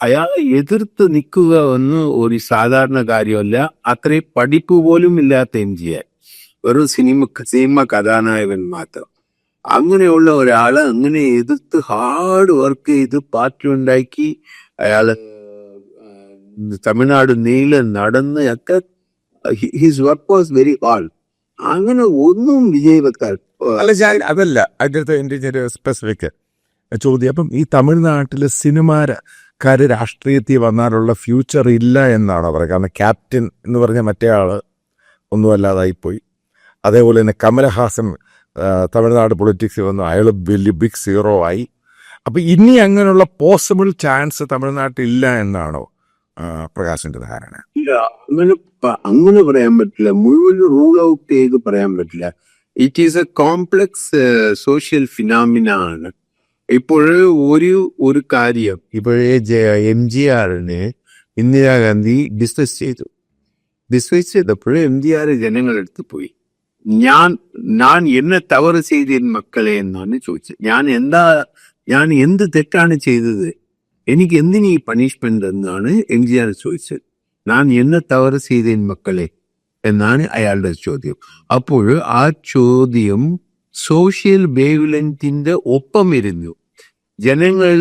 അയാളെ എതിർത്ത് നിൽക്കുക എന്ന് ഒരു സാധാരണ കാര്യമല്ല. അത്രയും പഠിപ്പ് പോലും ഇല്ലാത്ത എം ജി ആർ വെറും സിനിമ സിനിമ കഥാനായകൻ മാത്രം. അങ്ങനെയുള്ള ഒരാളെ അങ്ങനെ എതിർത്ത് ഹാർഡ് വർക്ക് ചെയ്ത് പാർട്ടി ഉണ്ടാക്കി അയാൾ തമിഴ്നാട് നീല നടന്ന് ഒക്കെ his work was very hard അങ്ങനെ ഒന്നും വിജയ് വെക്കാൻ അല്ല ഞാൻ അതല്ല. അതിന്റെ സ്പെസിഫിക് ചോദ്യം. അപ്പം ഈ തമിഴ്നാട്ടിലെ സിനിമാക്കാര് രാഷ്ട്രീയത്തിൽ വന്നാലുള്ള ഫ്യൂച്ചർ ഇല്ല എന്നാണ് അവർ കാരണം ക്യാപ്റ്റൻ എന്ന് പറഞ്ഞ മറ്റേ ആൾ ഒന്നുമല്ലാതായിപ്പോയി അതേപോലെ തന്നെ കമലഹാസൻ തമിഴ്നാട് പൊളിറ്റിക്സിൽ വന്നു. അയാൾ വലിയ ബിഗ് സീറോ ആയി. അപ്പോൾ ഇനി അങ്ങനെയുള്ള പോസിബിൾ ചാൻസ് തമിഴ്നാട്ടിൽ ഇല്ല എന്നാണോ പ്രകാശിന്റെ ധാരണ? ഇല്ല അങ്ങനെ അങ്ങനെ പറയാൻ പറ്റില്ല. മുഴുവൻ റൂൾ ഔട്ട് ചെയ്ത് പറയാൻ പറ്റില്ല. It is a complex social phenomena ആണ് ഇപ്പോഴ് ഒരു ഒരു കാര്യം. ഇപ്പോഴേ എം ജി ആറിന് ഇന്ദിരാഗാന്ധി ഡിസ്കസ് ചെയ്തു. ഡിസ്മിസ് ചെയ്തപ്പോൾ എം ജി ആർ ജനങ്ങളെടുത്ത് പോയി. ഞാൻ ഞാൻ എന്നെ തവറ് ചെയ്തേൻ മക്കളെ എന്നാണ് ചോദിച്ചത്. ഞാൻ എന്താ ഞാൻ എന്ത് തെറ്റാണ് ചെയ്തത്? എനിക്ക് എന്തിനീ പണിഷ്മെന്റ് എന്നാണ് എം ജി ആർ ചോദിച്ചത്. ഞാൻ എന്നെ തവറ് ചെയ്തേൻ മക്കളെ എന്നാണ് അയാളുടെ ചോദ്യം. അപ്പോൾ ആ ചോദ്യം സോഷ്യൽ വേവ്ലെങ്തിന്റെ ഒപ്പം ഇരുന്നു ജനങ്ങൾ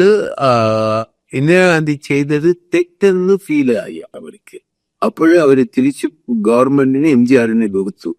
ഇന്ദിരാഗാന്ധി ചെയ്തത് തെറ്റെന്ന് ഫീൽ ആയി അവർക്ക്. അപ്പോൾ അവർ തിരിച്ച് ഗവൺമെന്റിന് എം ജി ആറിനെ കൊടുത്തു